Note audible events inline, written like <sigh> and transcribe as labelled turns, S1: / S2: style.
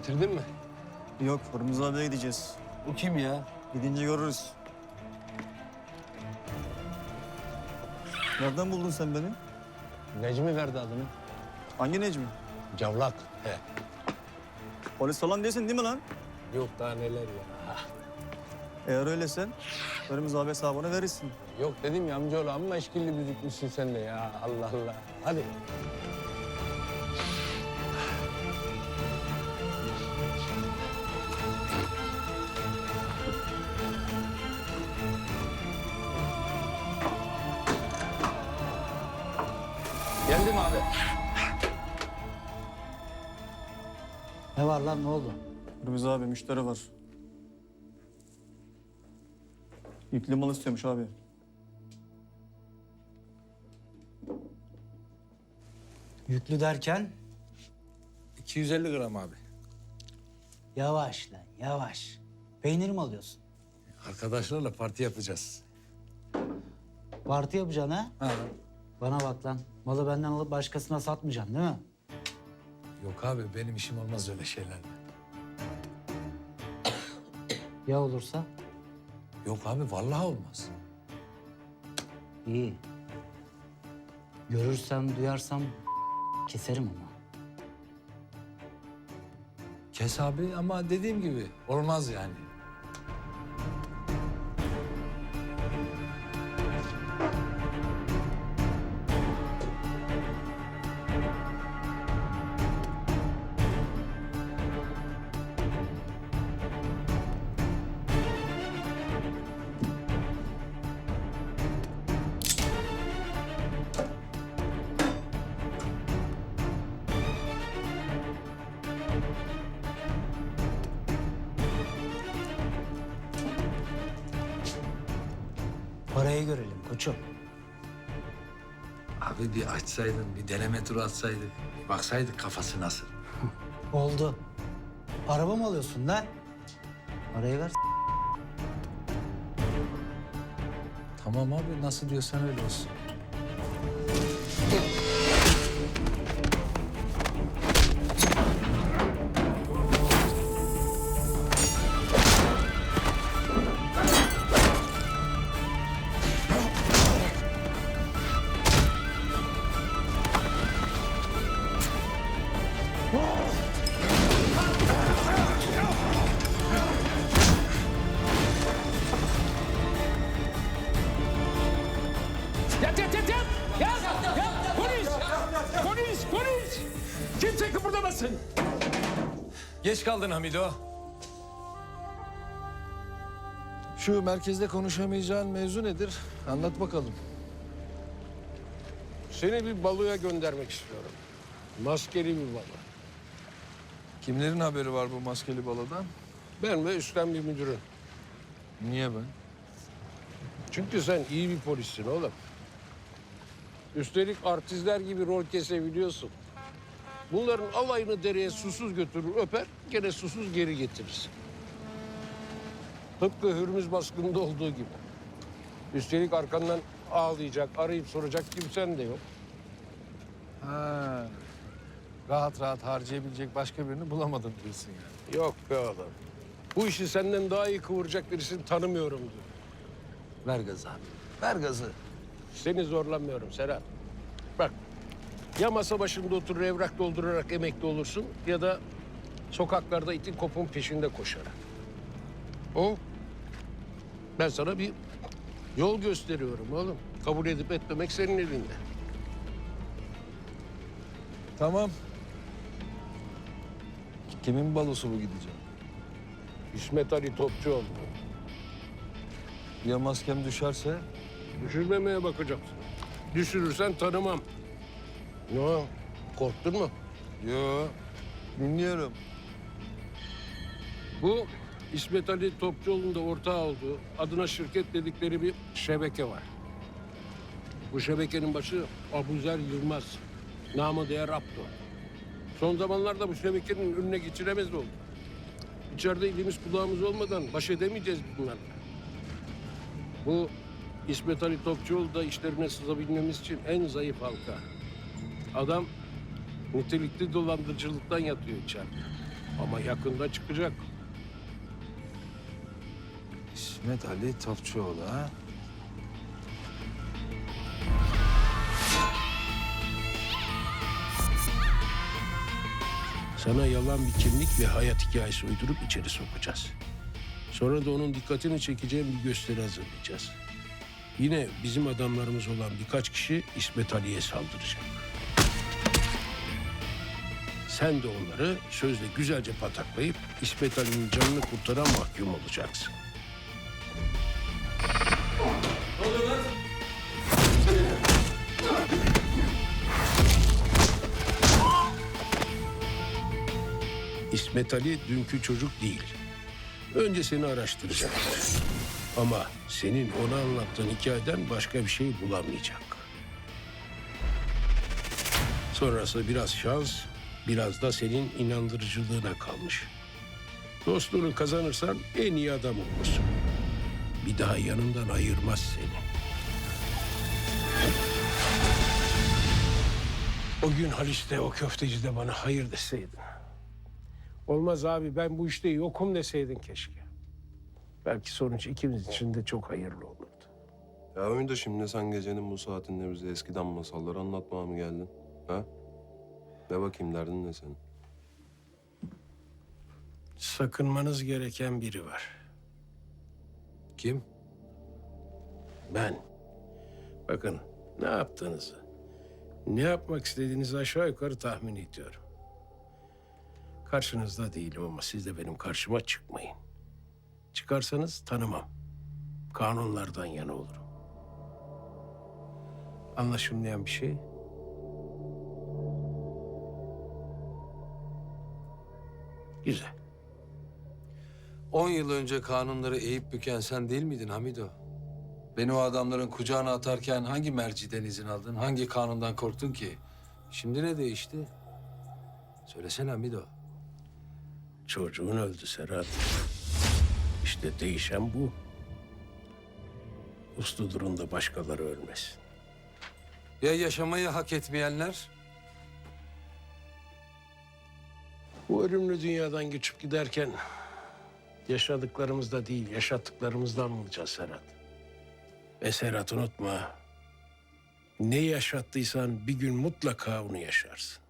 S1: Getirdin mi?
S2: Yok, Ramiz abiye gideceğiz.
S1: Bu kim ya?
S2: Gidince görürüz. Nereden buldun sen beni?
S1: Necmi verdi adını.
S2: Hangi Necmi?
S1: Cavlak. He.
S2: Polis falan değilsin değil mi lan?
S1: Yok daha neler ya.
S2: Eğer öylesen Ramiz abi hesabını verirsin.
S1: Yok dedim ya amcaoğlu amma eşkilli büzükmüşsün sen de ya. Allah Allah. Hadi. Abi.
S3: Ne var lan ne oldu?
S2: Ramiz abi müşteri var. Yüklü mal istiyormuş abi.
S3: Yüklü derken
S1: 250 gram abi.
S3: yavaş lan yavaş. Peynir mi alıyorsun?
S1: Arkadaşlarla parti yapacağız.
S3: Parti yapacaksın ha?
S1: Ha.
S3: Bana bak lan. Malı benden alıp başkasına satmayacaksın değil mi?
S1: Yok abi benim işim olmaz öyle şeylerle.
S3: Ya olursa?
S1: Yok abi vallahi olmaz.
S3: İyi. Görürsem, duyarsam keserim ama.
S1: Kes abi ama dediğim gibi olmaz yani.
S3: Parayı görelim koçum.
S1: Abi bir açsaydın, bir deneme turu atsaydık. Bir baksaydık kafası nasıl. <laughs>
S3: Oldu. Araba mı alıyorsun lan? Parayı ver.
S1: Tamam abi nasıl diyorsan öyle olsun.
S4: Kimse kıpırdamasın!
S1: Geç kaldın Hamido. Şu merkezde konuşamayacağın mevzu nedir? Anlat bakalım.
S4: Seni bir baloya göndermek istiyorum. Maskeli bir balo.
S1: Kimlerin haberi var bu maskeli balodan?
S4: Ben ve üstten bir müdürün.
S1: Niye ben?
S4: Çünkü sen iyi bir polissin oğlum. Üstelik artistler gibi rol kesebiliyorsun. Bunların alayını dereye susuz götürür öper, gene susuz geri getirirsin. Tıpkı Hürmüz baskında olduğu gibi. Üstelik arkandan ağlayacak, arayıp soracak kimsen de yok.
S1: Ha. Rahat rahat harcayabilecek başka birini bulamadın diyorsun yani.
S4: Yok be oğlum. Bu işi senden daha iyi kıvıracak birisini tanımıyorum diyor.
S1: Ver gazı abi. Ver gazı.
S4: Seni zorlamıyorum Serhat. Ya masa başında oturur evrak doldurarak emekli olursun ya da sokaklarda itin kopun peşinde koşarak. O ben sana bir yol gösteriyorum oğlum. Kabul edip etmemek senin elinde.
S1: Tamam. Kimin balosu bu gideceğim?
S4: İsmet Ali Topçuoğlu.
S1: Ya maskem düşerse?
S4: Düşürmemeye bakacaksın. Düşürürsen tanımam. Ne? Korktun mu?
S1: Yo. Dinliyorum.
S4: Bu İsmet Ali Topçuoğlu'nun da ortağı olduğu adına şirket dedikleri bir şebeke var. Bu şebekenin başı Abuzer Yılmaz. Namı değer Abdo. Son zamanlarda bu şebekenin önüne geçiremez oldu. İçeride elimiz kulağımız olmadan baş edemeyeceğiz bunlarla. Bu İsmet Ali Topçuoğlu da işlerine sızabilmemiz için en zayıf halka. Adam nitelikli dolandırıcılıktan yatıyor içeride. Ama yakında çıkacak.
S1: İsmet Ali Topçuoğlu ha?
S4: Sana yalan bir kimlik ve hayat hikayesi uydurup içeri sokacağız. Sonra da onun dikkatini çekeceğim bir gösteri hazırlayacağız. Yine bizim adamlarımız olan birkaç kişi İsmet Ali'ye saldıracak. Sen de onları sözle güzelce pataklayıp İsmet Ali'nin canını kurtaran mahkum olacaksın. İsmet Ali dünkü çocuk değil. Önce seni araştıracaklar. Ama senin ona anlattığın hikayeden başka bir şey bulamayacak. Sonrası biraz şans, biraz da senin inandırıcılığına kalmış. Dostluğunu kazanırsan en iyi adam olursun. Bir daha yanından ayırmaz seni. O gün Halis'te o köftecide bana hayır deseydin. Olmaz abi ben bu işte yokum deseydin keşke. Belki sonuç ikimiz için de çok hayırlı olurdu.
S5: Ya Ümit şimdi sen gecenin bu saatinde bize eskiden masalları anlatmaya mı geldin? Ha? De bakayım derdin ne senin?
S4: Sakınmanız gereken biri var.
S1: Kim?
S4: Ben. Bakın ne yaptığınızı, ne yapmak istediğinizi aşağı yukarı tahmin ediyorum. Karşınızda değilim ama siz de benim karşıma çıkmayın. Çıkarsanız tanımam. Kanunlardan yana olurum. Anlaşılmayan bir şey. Güzel.
S1: On yıl önce kanunları eğip büken sen değil miydin Hamido? Beni o adamların kucağına atarken hangi merciden izin aldın? Hangi kanundan korktun ki? Şimdi ne değişti? Söylesene Hamido.
S4: Çocuğun öldü Serhat. İşte değişen bu. Uslu durun da başkaları ölmesin.
S1: Ya yaşamayı hak etmeyenler?
S4: Bu ölümlü dünyadan göçüp giderken yaşadıklarımızda değil, yaşattıklarımızdan bulacağız Serhat. Ve Serhat unutma. Ne yaşattıysan bir gün mutlaka onu yaşarsın.